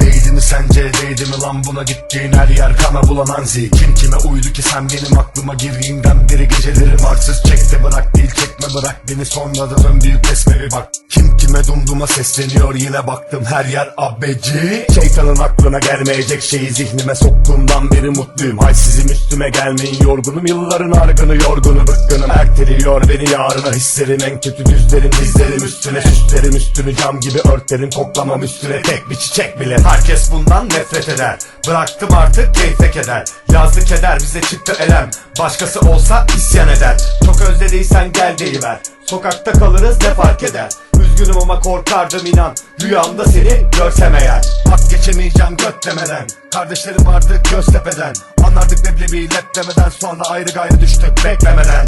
Değdi mi sence değdi mi lan buna gittiğin her yer? Kana bulan anzi Kim kime uydu ki sen benim aklıma girdiğinden beri geceleri varsız Çekte bırak değil çekme bırak beni. Sonradan ön büyük resme bak. Kim kime dumduma sesleniyor yine baktım her yer abeci. Şeytanın aklına gelmeyecek şeyi zihnime soktuğumdan beri mutluyum. Halsizim üstüme gelmeyin yorgunum. Yılların argını yorgunu bıkkınım Erteliyor beni yarına. Hislerim en kötü düzlerim dizlerim üstüne Süslerim üstünü cam gibi örtlerim toplamam üstüne. Tek bir çiçek bile Herkes bundan nefret eder. Bıraktım artık keyfe keder. Yazdı keder bize çıktı elem. Başkası olsa isyan eder. Çok özlediysen gel deyiver. Sokakta kalırız ne fark eder Üzgünüm ama korkardım inan. Rüyamda seni görsem eğer. Bak geçemeyeceğim göt demeden. Kardeşlerim vardı Göztepe'den. Anlardık leblebi lep demeden. Sonra ayrı gayrı düştük beklemeden